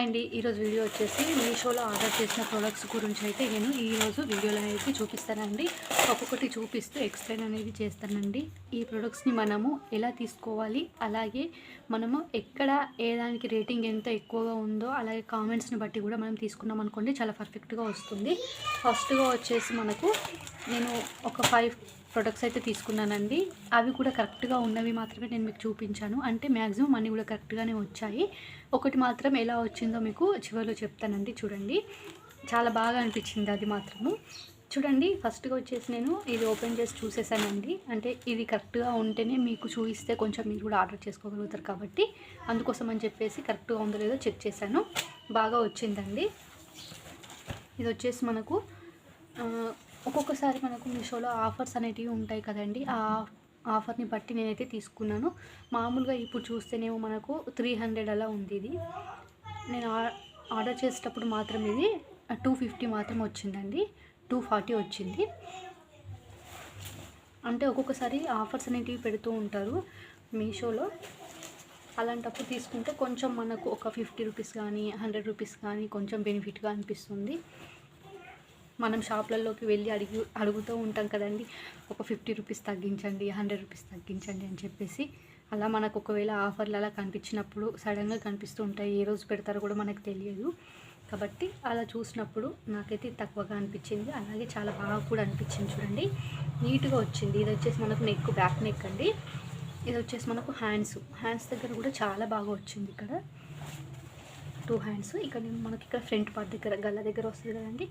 Hi అండి ఈరోజు video వచ్చేసి మీషోలో ఆర్డర్ చేసిన ప్రోడక్ట్స్ గురించి అయితే నేను ఈరోజు వీడియోలో అయితే చూపిస్తానండి. ఒక్కొక్కటి చూపిస్తూ ఎక్స్ప్లెయిన్ అనేది చేస్తానండి. ఈ ప్రోడక్ట్స్ని మనము ఎలా తీసుకోవాలి అలాగే మనము ఎక్కడ ఏ దానికి రేటింగ్ ఎంత ఎక్కువగా ఉందో అలాగే కామెంట్స్ని బట్టి కూడా మనం తీసుకున్నాం అనుకోండి చాలా పర్ఫెక్ట్గా వస్తుంది. ఫస్ట్గా వచ్చేసి మనకు నేను ఒక ఫైవ్ ప్రొడక్ట్స్ అయితే తీసుకున్నానండి. అవి కూడా కరెక్ట్గా ఉన్నవి మాత్రమే నేను మీకు చూపించాను. అంటే మ్యాక్సిమం అన్నీ కూడా కరెక్ట్గానే వచ్చాయి. ఒకటి మాత్రం ఎలా వచ్చిందో మీకు చివరిలో చెప్తానండి. చూడండి. చాలా బాగా అనిపించింది అది మాత్రము. చూడండి. ఫస్ట్గా వచ్చేసి నేను ఇది ఓపెన్ చేసి చూసేసానండి. అంటే ఇది కరెక్ట్గా ఉంటేనే మీకు చూపిస్తే కొంచెం మీరు కూడా ఆర్డర్ చేసుకోగలుగుతారు కాబట్టి అందుకోసం అని చెప్పేసి కరెక్ట్గా ఉందో లేదో చెక్ చేశాను. బాగా వచ్చిందండి. ఇది వచ్చేసి మనకు ఒక్కొక్కసారి మనకు మీషోలో ఆఫర్స్ అనేటివి ఉంటాయి కదండి. ఆ ఆఫర్ని బట్టి నేనైతే తీసుకున్నాను. మామూలుగా ఇప్పుడు చూస్తేనేమో మనకు త్రీ హండ్రెడ్ అలా ఉంది ఇది నేను ఆర్డర్ చేసేటప్పుడు మాత్రం ఇది టూ ఫిఫ్టీ మాత్రం వచ్చిందండి. టూ ఫార్టీ వచ్చింది. అంటే ఒక్కొక్కసారి ఆఫర్స్ అనేటివి పెడుతూ ఉంటారు మీషోలో. అలాంటప్పుడు తీసుకుంటే కొంచెం మనకు ఒక ఫిఫ్టీ రూపీస్ కానీ హండ్రెడ్ రూపీస్ కానీ కొంచెం బెనిఫిట్గా అనిపిస్తుంది. మనం షాప్లలోకి వెళ్ళి అడిగి అడుగుతూ ఉంటాం కదండి. ఒక ఫిఫ్టీ రూపీస్ తగ్గించండి హండ్రెడ్ రూపీస్ తగ్గించండి అని చెప్పేసి అలా మనకు ఒకవేళ ఆఫర్లు అలా కనిపించినప్పుడు సడన్గా కనిపిస్తూ ఉంటాయి ఏ రోజు పెడతారో కూడా మనకు తెలియదు. కాబట్టి అలా చూసినప్పుడు నాకైతే తక్కువగా అనిపించింది. అలాగే చాలా బాగా కూడా అనిపించింది చూడండి. నీట్గా వచ్చింది. ఇది వచ్చేసి మనకు నెక్ బ్యాక్ నెక్ అండి. ఇది వచ్చేసి మనకు హ్యాండ్స్. హ్యాండ్స్ దగ్గర కూడా చాలా బాగా వచ్చింది ఇక్కడ. Two hands. ఇక్కడ నేను మనకి ఇక్కడ ఫ్రంట్ పార్ట్ దగ్గర గల్ల దగ్గర వస్తుంది కదండి.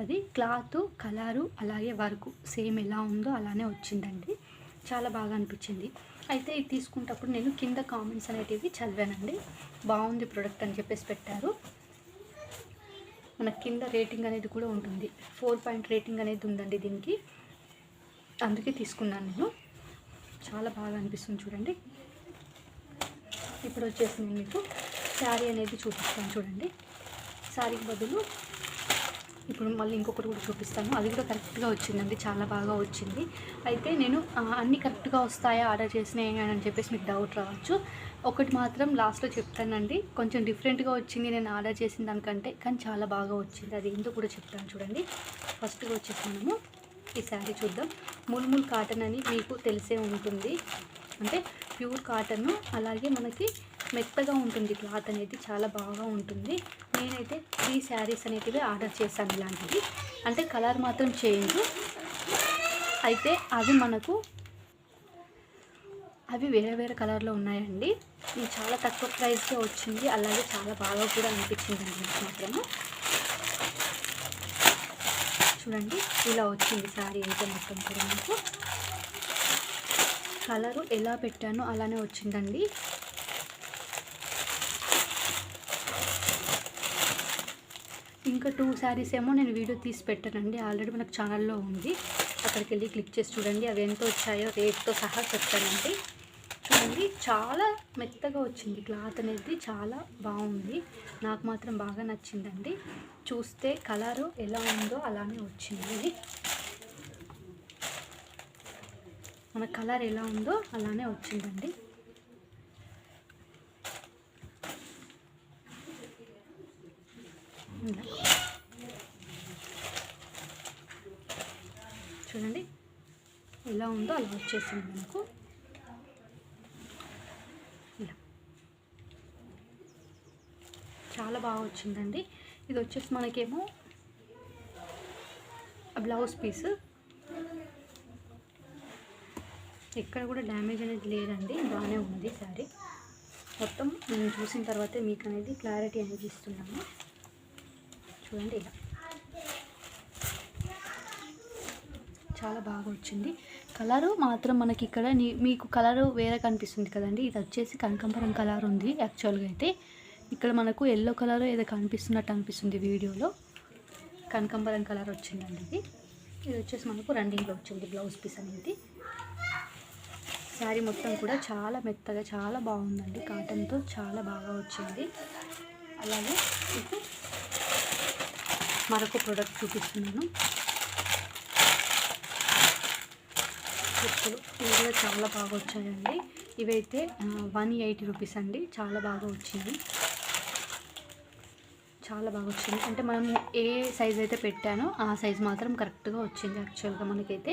అది క్లాత్ కలరు అలాగే వర్క్ సేమ్ ఎలా ఉందో అలానే వచ్చిందండి. చాలా బాగా అనిపించింది. అయితే ఇది తీసుకున్నప్పుడు నేను కింద కామెంట్స్ అనేటివి చదివానండి. బాగుంది ప్రోడక్ట్ అని చెప్పేసి పెట్టారు. మన కింద రేటింగ్ అనేది కూడా ఉంటుంది. ఫోర్ పాయింట్ రేటింగ్ అనేది ఉందండి దీనికి. అందుకే తీసుకున్నాను నేను. చాలా బాగా అనిపిస్తుంది చూడండి. ఇప్పుడు వచ్చేసి నేను మీకు శారీ అనేది చూపిస్తాను చూడండి. శారీకి బదులు ఇప్పుడు మళ్ళీ ఇంకొకటి కూడా చూపిస్తాను. అది కూడా కరెక్ట్గా వచ్చిందండి. చాలా బాగా వచ్చింది. అయితే నేను అన్నీ కరెక్ట్గా వస్తాయా ఆర్డర్ చేసినాయి అని చెప్పేసి మీకు డౌట్ రావచ్చు. ఒకటి మాత్రం లాస్ట్లో చెప్తానండి. కొంచెం డిఫరెంట్గా వచ్చింది నేను ఆర్డర్ చేసిన దానికంటే కానీ చాలా బాగా వచ్చింది. అది ఎందుకు కూడా చెప్తాను చూడండి. ఫస్ట్గా వచ్చేసి ఈ శారీ చూద్దాం. ముల్ముల్ కాటన్ అని మీకు తెలిసే ఉంటుంది. అంటే ప్యూర్ కాటన్ అలాగే మనకి మెత్తగా ఉంటుంది క్లాత్ అనేది చాలా బాగా ఉంటుంది. నేనైతే త్రీ శారీస్ అనేటివి ఆర్డర్ చేశాను ఇలాంటివి. అంటే కలర్ మాత్రం చేంజ్. అయితే అవి మనకు అవి వేరే వేరే కలర్లో ఉన్నాయండి. ఇది చాలా తక్కువ ప్రైస్కే వచ్చింది. అలాగే చాలా బాగా కూడా అనిపించింది అండి మాత్రము. చూడండి ఇలా వచ్చింది శారీ అయితే మొత్తం కూడా మనకు కలరు ఎలా పెట్టానో అలానే వచ్చిందండి. ఇంకా టూ శారీస్ ఏమో నేను వీడియో తీసి పెట్టానండి. ఆల్రెడీ మనకు ఛానల్లో ఉంది. అక్కడికి వెళ్ళి క్లిక్ చేసి చూడండి అవి ఎంత వచ్చాయో రేట్తో సహా చెప్తానండి. చూడండి చాలా మెత్తగా వచ్చింది. క్లాత్ అనేది చాలా బాగుంది. నాకు మాత్రం బాగా నచ్చిందండి. చూస్తే కలరు ఎలా ఉందో అలానే వచ్చింది. ఇది మన కలర్ ఎలా ఉందో అలానే వచ్చిందండి. ఇలా. చూడండి ఎలా ఉందో అలా వచ్చేసింది మనకు. ఇలా. చాలా బాగా వచ్చిందండి. ఇది వచ్చేసి మనకేమో బ్లౌజ్ పీస్. ఎక్కడ కూడా డ్యామేజ్ అనేది లేదండి. బాగానే ఉంది శారీ. మొత్తం నేను చూసిన తర్వాతే మీకు అనేది క్లారిటీ అనేది ఇస్తున్నాము చూడండి ఇలా. చాలా బాగా వచ్చింది. కలరు మాత్రం మనకి ఇక్కడ నీ- మీకు కలరు వేరే కనిపిస్తుంది కదండి. ఇది వచ్చేసి కనకాంబరం కలర్ ఉంది యాక్చువల్గా అయితే. ఇక్కడ మనకు ఎల్లో కలర్ ఏదో కనిపిస్తున్నట్టు అనిపిస్తుంది వీడియోలో. కనకాంబరం కలర్ వచ్చిందండి ఇది. ఇది వచ్చేసి మనకు రన్నింగ్లో వచ్చింది బ్లౌజ్ పీస్ అనేది. శారీ మొత్తం కూడా చాలా మెత్తగా చాలా బాగుందండి. కాటన్తో చాలా బాగా వచ్చింది. అలాగే మీకు మరొక ప్రోడక్ట్ చూపిస్తున్నాను. చెప్పులు ఇవి కూడా చాలా బాగా వచ్చాయండి. ఇవైతే వన్ ఎయిటీ రూపీస్ అండి. చాలా బాగా వచ్చింది. చాలా బాగా వచ్చింది. అంటే మనం ఏ సైజ్ అయితే పెట్టానో ఆ సైజ్ మాత్రం కరెక్ట్గా వచ్చింది యాక్చువల్గా మనకైతే.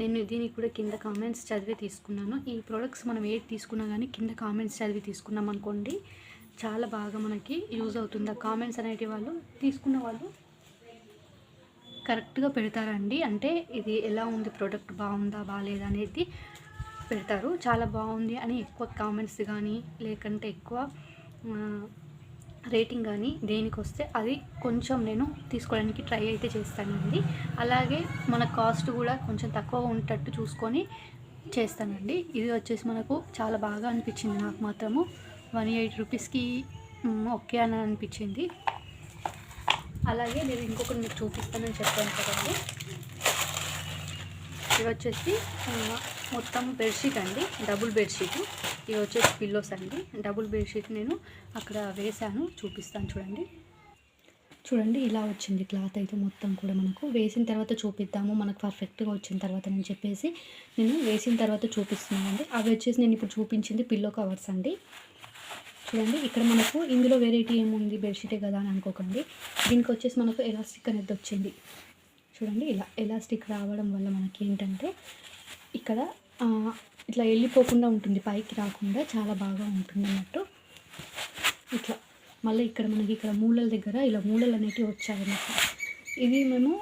నేను దీనికి కూడా కింద కామెంట్స్ చదివి తీసుకున్నాను. ఈ ప్రోడక్ట్స్ మనం ఏది తీసుకున్నా కానీ కింద కామెంట్స్ చదివి తీసుకున్నాం అనుకోండి చాలా బాగా మనకి యూజ్ అవుతుంది. ఆ కామెంట్స్ అనేటి వాళ్ళు తీసుకున్న వాళ్ళు కరెక్ట్గా పెడతారండి. అంటే ఇది ఎలా ఉంది ప్రోడక్ట్ బాగుందా బాగాలేదా అనేది పెడతారు. చాలా బాగుంది అని ఎక్కువ కామెంట్స్ కానీ లేకంటే ఎక్కువ రేటింగ్ కానీ దేనికి వస్తే అది కొంచెం నేను తీసుకోవడానికి ట్రై అయితే చేస్తానండి. అలాగే మన కాస్ట్ కూడా కొంచెం తక్కువ ఉండేటట్టు చూసుకొని చేస్తానండి. ఇది వచ్చేసి మనకు చాలా బాగా అనిపించింది నాకు మాత్రము. వన్ ఎయిట్ రూపీస్కి ఓకే అని అనిపించింది. అలాగే నేను ఇంకొకటి మీకు చూపిస్తానని చెప్పాను కదండి. ఇవి వచ్చేసి మొత్తం బెడ్షీట్ అండి. Double bedsheet. ఇవి వచ్చేసి పిల్లోస్ అండి. డబుల్ బెడ్షీట్ నేను అక్కడ వేశాను. చూపిస్తాను చూడండి. చూడండి ఇలా వచ్చింది క్లాత్ అయితే మొత్తం కూడా మనకు. వేసిన తర్వాత చూపిద్దాము. మనకు పర్ఫెక్ట్గా వచ్చిన తర్వాత నేను చెప్పేసి నేను వేసిన తర్వాత చూపిస్తున్నానండి. అవి వచ్చేసి నేను ఇప్పుడు చూపించింది పిల్లో కవర్స్ అండి. చూడండి ఇక్కడ మనకు ఇందులో వెరైటీ ఏముంది? బెడ్షీటే కదా అని అనుకోకండి. దీనికి వచ్చేసి మనకు ఎలాస్టిక్ అనేది వచ్చింది. చూడండి ఇలా ఎలాస్టిక్ రావడం వల్ల మనకి ఏంటంటే ఇక్కడ ఇట్లా వెళ్ళిపోకుండా ఉంటుంది. పైకి రాకుండా చాలా బాగా ఉంటుంది అన్నట్టు. ఇట్లా మళ్ళీ ఇక్కడ మనకి ఇక్కడ మూలల దగ్గర ఇలా మూలలు అనేటివి వచ్చాయన్నమాట. ఇది మేము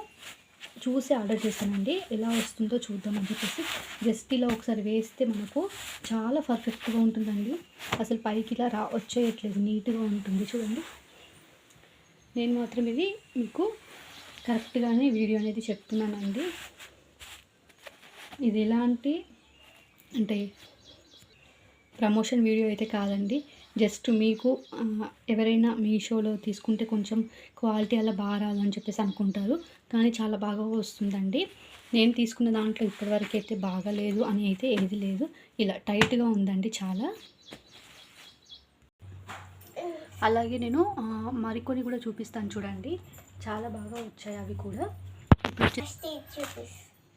చూసి ఆర్డర్ చేశానండి. ఎలా వస్తుందో చూద్దామని చెప్పేసి జస్ట్ ఇలా ఒకసారి వేస్తే మనకు చాలా పర్ఫెక్ట్గా ఉంటుందండి. అసలు పైకి ఇలా రా వచ్చేయట్లేదు. నీట్గా ఉంటుంది. చూడండి. నేను మాత్రం ఇది మీకు కరెక్ట్గానే వీడియో అనేది చెప్తున్నానండి. ఇది ఎలాంటి అంటే ప్రమోషన్ వీడియో అయితే కాదండి. జస్ట్ మీకు ఎవరైనా మీషోలో తీసుకుంటే కొంచెం క్వాలిటీ అలా బాగా రాదని చెప్పేసి అనుకుంటారు. కానీ చాలా బాగా వస్తుందండి. నేను తీసుకున్న దాంట్లో ఇప్పటివరకు అయితే బాగాలేదు అని అయితే ఏది లేదు. ఇలా టైట్గా ఉందండి చాలా. అలాగే నేను మరికొన్ని కూడా చూపిస్తాను చూడండి. చాలా బాగా వచ్చాయి అవి కూడా. ఇప్పుడు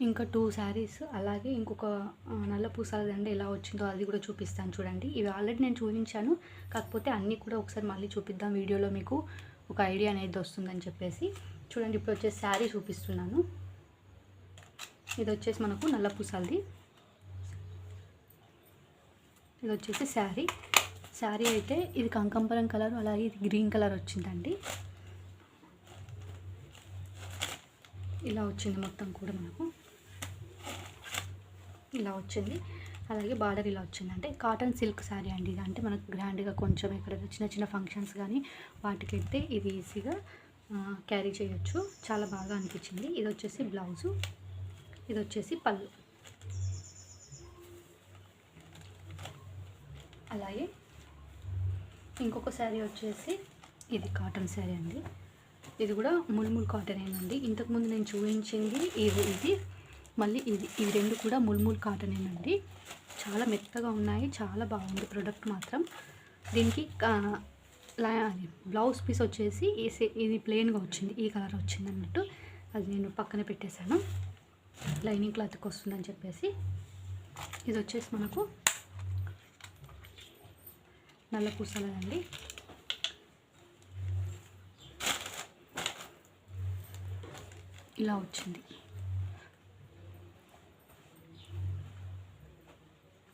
ఇంకా టూ శారీస్ అలాగే ఇంకొక నల్ల పూసల దండ ఎలా వచ్చిందో అది కూడా చూపిస్తాను చూడండి. ఇవి ఆల్రెడీ నేను చూపించాను. కాకపోతే అన్నీ కూడా ఒకసారి మళ్ళీ చూపిద్దాం వీడియోలో మీకు ఒక ఐడియా అనేది వస్తుందని చెప్పేసి. చూడండి ఇప్పుడు వచ్చేసి శారీ చూపిస్తున్నాను. ఇది వచ్చేసి మనకు నల్ల పూసాలది. ఇది వచ్చేసి శారీ శారీ అయితే ఇది కంకంపరం కలర్ అలాగే ఇది గ్రీన్ కలర్ వచ్చిందండి. ఇలా వచ్చింది మొత్తం కూడా మనకు. ఇలా వచ్చింది. అలాగే బార్డర్ ఇలా వచ్చింది. అంటే కాటన్ సిల్క్ శారీ అండి ఇది. అంటే మనకు గ్రాండ్గా కొంచెం ఎక్కడైనా చిన్న చిన్న ఫంక్షన్స్ కానీ వాటికి వెళ్తే ఇది ఈజీగా క్యారీ చేయొచ్చు. చాలా బాగా అనిపించింది. ఇది వచ్చేసి బ్లౌజు ఇది వచ్చేసి పళ్ళు. అలాగే ఇంకొక శారీ వచ్చేసి ఇది కాటన్ శారీ అండి. ఇది కూడా ముల్ముల్ కాటన్ ఏనండి. ఇంతకుముందు నేను చూపించింది ఇది ఇది మళ్ళీ ఇది ఈ రెండు కూడా ముల్ముల్ కాటనేనండి. చాలా మెత్తగా ఉన్నాయి చాలా బాగుంది ప్రోడక్ట్ మాత్రం. దీనికి బ్లౌజ్ పీస్ వచ్చేసి ఇది ప్లెయిన్గా వచ్చింది ఈ కలర్ వచ్చింది అన్నట్టు అది నేను పక్కన పెట్టేశాను. లైనింగ్ క్లాత్కి వస్తుందని చెప్పేసి. ఇది వచ్చేసి మనకు నల్ల పూసలదండి. ఇలా వచ్చింది.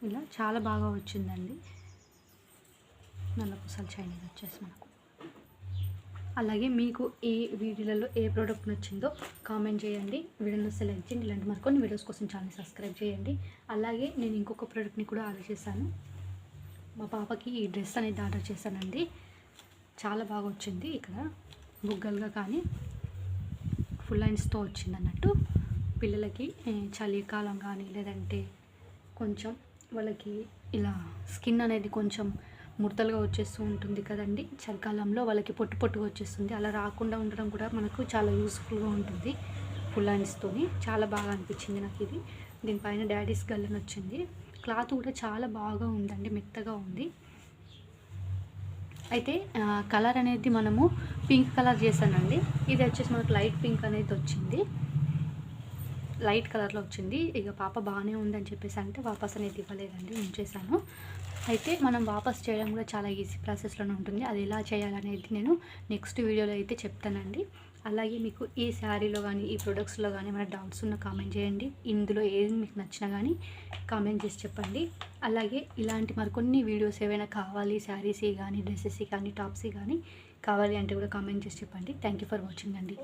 ఇలా చాలా బాగా వచ్చిందండి. నల్లపూసలు చైనీస్ వచ్చేసి మనకు. అలాగే మీకు ఏ వీడియోలలో ఏ ప్రోడక్ట్ నచ్చిందో కామెంట్ చేయండి. వీడియోని సెలెక్ట్ చేయండి. ఇలాంటి మరికొన్ని వీడియోస్ కోసం ఛానల్ సబ్స్క్రైబ్ చేయండి. అలాగే నేను ఇంకొక ప్రోడక్ట్ని కూడా ఆర్డర్ చేశాను. మా పాపకి ఈ డ్రెస్ అనేది ఆర్డర్ చేశానండి. చాలా బాగా వచ్చింది ఇక్కడ. బుగ్గలుగా కానీ ఫుల్ లైన్స్తో వచ్చింది అన్నట్టు. పిల్లలకి చలికాలం కానీ లేదంటే కొంచెం వాళ్ళకి ఇలా స్కిన్ అనేది కొంచెం ముడతలుగా వచ్చేస్తూ ఉంటుంది కదండి. చలికాలంలో వాళ్ళకి పొట్టు పొట్టుగా వచ్చేస్తుంది. అలా రాకుండా ఉండడం కూడా మనకు చాలా యూస్ఫుల్గా ఉంటుంది ఫుల్ హ్యాండ్స్తోని చాలా బాగా అనిపించింది నాకు ఇది. దీనిపైన డాడీస్ గల్లని వచ్చింది. క్లాత్ కూడా చాలా బాగా ఉందండి మెత్తగా ఉంది. అయితే కలర్ అనేది మనము పింక్ కలర్ చేశానండి. ఇది వచ్చేసి మనకు లైట్ పింక్ అనేది వచ్చింది. లైట్ కలర్లో వచ్చింది. ఇక పాప బాగానే ఉందని చెప్పేసి అంటే వాపస్ అనేది ఇవ్వలేదండి ఉంచేసాను అయితే మనం వాపస్ చేయడం కూడా చాలా ఈజీ ప్రాసెస్లోనే ఉంటుంది. అది ఎలా చేయాలనేది నేను నెక్స్ట్ వీడియోలో అయితే చెప్తానండి. అలాగే మీకు ఈ శారీలో కానీ ఈ ప్రొడక్ట్స్లో కానీ ఏమైనా డౌట్స్ ఉన్న కామెంట్ చేయండి. ఇందులో ఏది మీకు నచ్చినా కానీ కామెంట్ చేసి చెప్పండి. అలాగే ఇలాంటి మరికొన్ని వీడియోస్ ఏవైనా కావాలి శారీస్ కానీ డ్రెస్సెస్ కానీ టాప్స్ కానీ కావాలి అంటే కూడా కామెంట్ చేసి చెప్పండి. థ్యాంక్ యూ ఫర్ వాచింగ్ అండి.